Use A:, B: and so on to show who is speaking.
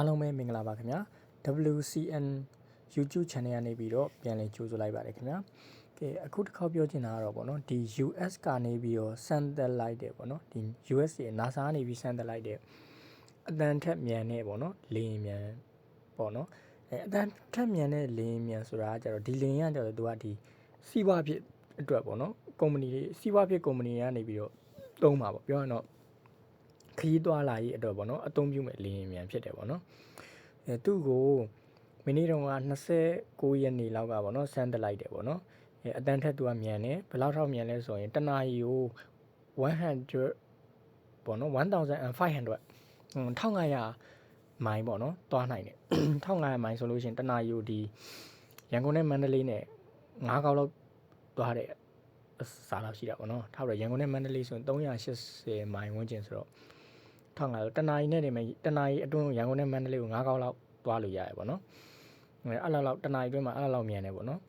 A: အားလုံးပဲမင်္ဂလာပါခင်ဗျာ WCN YouTube channel ကနေပြီးတော့ပြန်လည်ကြိုဆိုလိုက်ပါတယ်ခင်ဗျာကဲအခုတစ်ခေါက်ပြောချင်တာကတော့ဗောနော်ဒီ US ကနေပြီးတော့စမ်းသက်လိုက်တယ်ဗောနော်ဒီ US ရဲ့ NASA ကနေပြီးစမ်းသက်လိုက်တဲ့အတန်ထက်မြန်တဲ့ဗောနော်လေယာဉ်မြန်ပေါ့နော်အဲအတန်ထက်မြန်တဲ့လေယာဉ်မြန်ဆိုတာကကြတော့ဒီလေယာဉ်ကကြတော့သူကဒီစီးပွားဖြစ်အတွက်ဗောနော်ကုမ္ပဏီတွေစီးပွားဖြစ်ကုမ္ပဏီတွေကနေပြီးတော့သုံးပါဗောပြောရရင်တော့ ခရီးသွားလာရေးအတွက်ပေါ့နော်အသုံးပြုမဲ့လေယာဉ်မြန်ဖြစ်တယ်ပေါ့နော်အဲသူ့ကိုမိနစ်တုန်းက29ရက်နေလောက်ကပေါ့နော်စမ်းတက်လိုက်တယ်ပေါ့နော်အဲအတန်းထက်သူကမြန်တယ်ဘယ်လောက်ထောက်မြန်လဲဆိုရင်တနာရီကို100ပေါ့နော်1500 1500မိုင်ပေါ့နော်သွားနိုင်တယ်1500မိုင်ဆိုလို့ရှိရင်တနာရီကိုဒီရန်ကုန်နဲ့မန္တလေးနဲ့9កောက်လောက်သွားတယ်စားလောက်ရှိတာပေါ့နော်ထောက်ရရန်ကုန်နဲ့မန္တလေးဆိုရင်380မိုင်ဝန်းကျင်ဆိုတော့ ထောင်လာတော့တနာရီနဲ့နေမယ်တနာရီအတွင်းရန်ကုန်နဲ့မန္တလေးကို9កောက်လောက်သွားလို့ရတယ်ပေါ့နော်အဲအဲ့လောက်လောက်တနာရီအတွင်းမှာအဲ့လောက်လောက်မြန်တယ်ပေါ့နော်